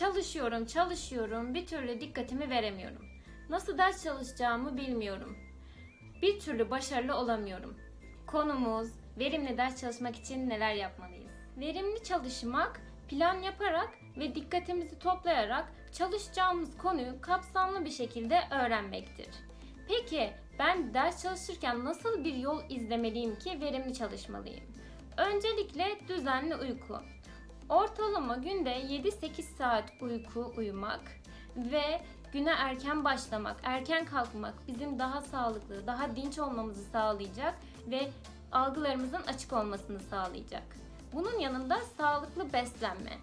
Çalışıyorum, çalışıyorum, bir türlü dikkatimi veremiyorum. Nasıl ders çalışacağımı bilmiyorum. Bir türlü başarılı olamıyorum. Konumuz verimli ders çalışmak için neler yapmalıyız? Verimli çalışmak, plan yaparak ve dikkatimizi toplayarak çalışacağımız konuyu kapsamlı bir şekilde öğrenmektir. Peki ben ders çalışırken nasıl bir yol izlemeliyim ki verimli çalışmalıyım? Öncelikle düzenli uyku. Ortalama günde 7-8 saat uyku uyumak ve güne erken başlamak, erken kalkmak bizim daha sağlıklı, daha dinç olmamızı sağlayacak ve algılarımızın açık olmasını sağlayacak. Bunun yanında sağlıklı beslenme.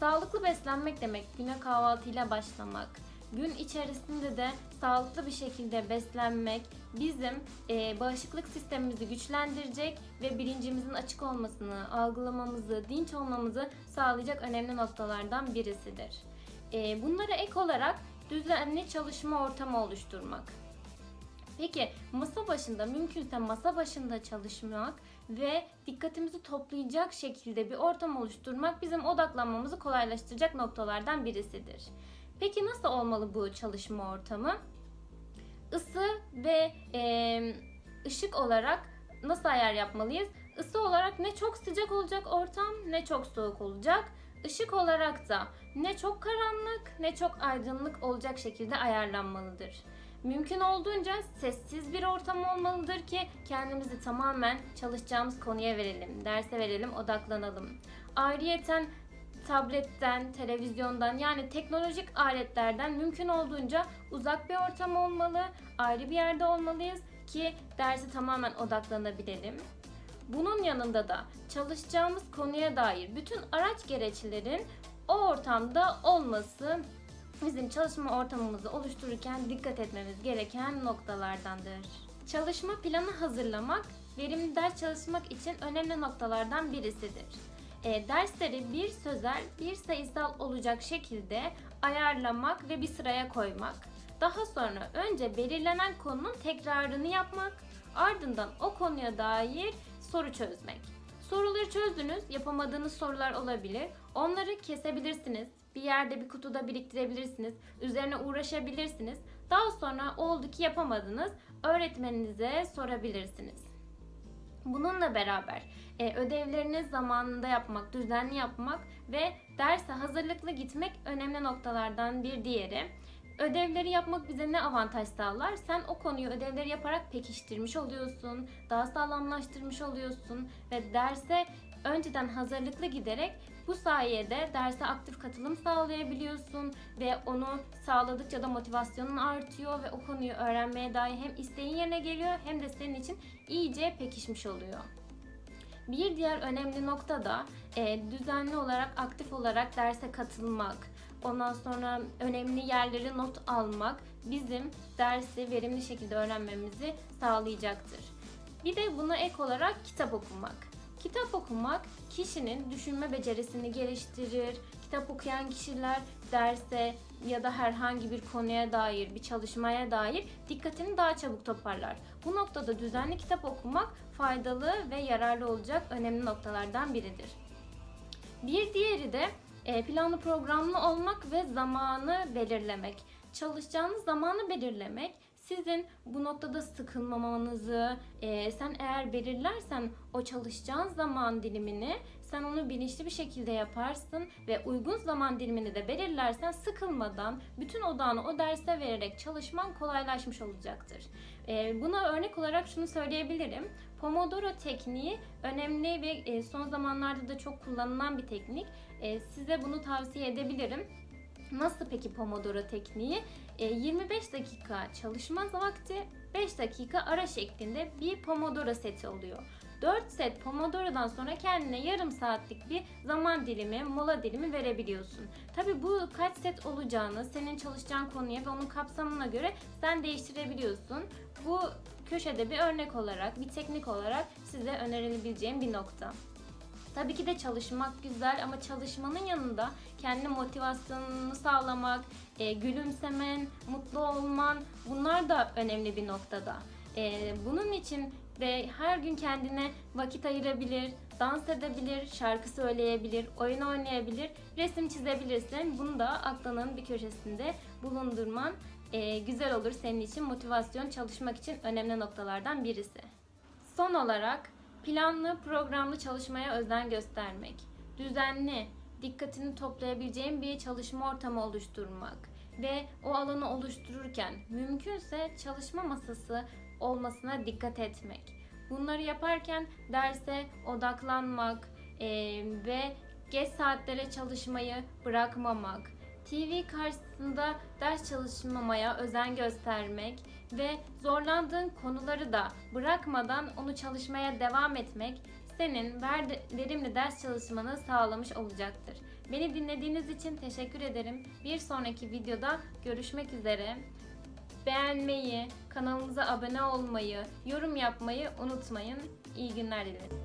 Sağlıklı beslenmek demek güne kahvaltıyla başlamak, gün içerisinde de sağlıklı bir şekilde beslenmek bizim e, bağışıklık sistemimizi güçlendirecek ve bilincimizin açık olmasını, algılamamızı, dinç olmamızı sağlayacak önemli noktalardan birisidir. E, bunlara ek olarak düzenli çalışma ortamı oluşturmak. Peki masa başında mümkünse masa başında çalışmak ve dikkatimizi toplayacak şekilde bir ortam oluşturmak bizim odaklanmamızı kolaylaştıracak noktalardan birisidir. Peki nasıl olmalı bu çalışma ortamı? Isı ve e, ışık olarak nasıl ayar yapmalıyız? Isı olarak ne çok sıcak olacak ortam ne çok soğuk olacak. Işık olarak da ne çok karanlık ne çok aydınlık olacak şekilde ayarlanmalıdır. Mümkün olduğunca sessiz bir ortam olmalıdır ki kendimizi tamamen çalışacağımız konuya verelim, derse verelim, odaklanalım. Ayrıyeten tabletten, televizyondan yani teknolojik aletlerden mümkün olduğunca uzak bir ortam olmalı, ayrı bir yerde olmalıyız ki dersi tamamen odaklanabilelim. Bunun yanında da çalışacağımız konuya dair bütün araç gereçlerin o ortamda olması bizim çalışma ortamımızı oluştururken dikkat etmemiz gereken noktalardandır. Çalışma planı hazırlamak, verimli ders çalışmak için önemli noktalardan birisidir. E, dersleri bir sözel, bir sayısal olacak şekilde ayarlamak ve bir sıraya koymak. Daha sonra önce belirlenen konunun tekrarını yapmak, ardından o konuya dair soru çözmek. Soruları çözdünüz, yapamadığınız sorular olabilir. Onları kesebilirsiniz. Bir yerde bir kutuda biriktirebilirsiniz. Üzerine uğraşabilirsiniz. Daha sonra oldu ki yapamadınız, öğretmeninize sorabilirsiniz. Bununla beraber e, ödevlerini zamanında yapmak, düzenli yapmak ve derse hazırlıklı gitmek önemli noktalardan bir diğeri. Ödevleri yapmak bize ne avantaj sağlar? Sen o konuyu ödevleri yaparak pekiştirmiş oluyorsun, daha sağlamlaştırmış oluyorsun ve derse önceden hazırlıklı giderek bu sayede derse aktif katılım sağlayabiliyorsun ve onu sağladıkça da motivasyonun artıyor ve o konuyu öğrenmeye dair hem isteğin yerine geliyor hem de senin için iyice pekişmiş oluyor. Bir diğer önemli nokta da e, düzenli olarak aktif olarak derse katılmak, ondan sonra önemli yerleri not almak bizim dersi verimli şekilde öğrenmemizi sağlayacaktır. Bir de buna ek olarak kitap okumak. Kitap okumak kişinin düşünme becerisini geliştirir. Kitap okuyan kişiler derse ya da herhangi bir konuya dair, bir çalışmaya dair dikkatini daha çabuk toparlar. Bu noktada düzenli kitap okumak faydalı ve yararlı olacak önemli noktalardan biridir. Bir diğeri de e, planlı programlı olmak ve zamanı belirlemek. Çalışacağınız zamanı belirlemek sizin bu noktada sıkılmamanızı, e, sen eğer belirlersen o çalışacağın zaman dilimini sen onu bilinçli bir şekilde yaparsın ve uygun zaman dilimini de belirlersen sıkılmadan bütün odağını o derse vererek çalışman kolaylaşmış olacaktır. E, buna örnek olarak şunu söyleyebilirim. Pomodoro tekniği önemli ve e, son zamanlarda da çok kullanılan bir teknik. E, size bunu tavsiye edebilirim. Nasıl peki Pomodoro tekniği? E, 25 dakika çalışma vakti, 5 dakika ara şeklinde bir Pomodoro seti oluyor. 4 set Pomodoro'dan sonra kendine yarım saatlik bir zaman dilimi, mola dilimi verebiliyorsun. Tabi bu kaç set olacağını senin çalışacağın konuya ve onun kapsamına göre sen değiştirebiliyorsun. Bu köşede bir örnek olarak, bir teknik olarak size önerilebileceğim bir nokta. Tabii ki de çalışmak güzel ama çalışmanın yanında kendi motivasyonunu sağlamak, e, gülümsemen, mutlu olman bunlar da önemli bir noktada. E, bunun için ve her gün kendine vakit ayırabilir, dans edebilir, şarkı söyleyebilir, oyun oynayabilir, resim çizebilirsin. Bunu da aklının bir köşesinde bulundurman e, güzel olur senin için motivasyon çalışmak için önemli noktalardan birisi. Son olarak planlı, programlı çalışmaya özen göstermek, düzenli, dikkatini toplayabileceğin bir çalışma ortamı oluşturmak ve o alanı oluştururken mümkünse çalışma masası olmasına dikkat etmek. Bunları yaparken derse odaklanmak eee, ve geç saatlere çalışmayı bırakmamak, TV karşısında ders çalışmamaya özen göstermek ve zorlandığın konuları da bırakmadan onu çalışmaya devam etmek senin ver- verimli ders çalışmanı sağlamış olacaktır. Beni dinlediğiniz için teşekkür ederim. Bir sonraki videoda görüşmek üzere. Beğenmeyi, kanalımıza abone olmayı, yorum yapmayı unutmayın. İyi günler dilerim.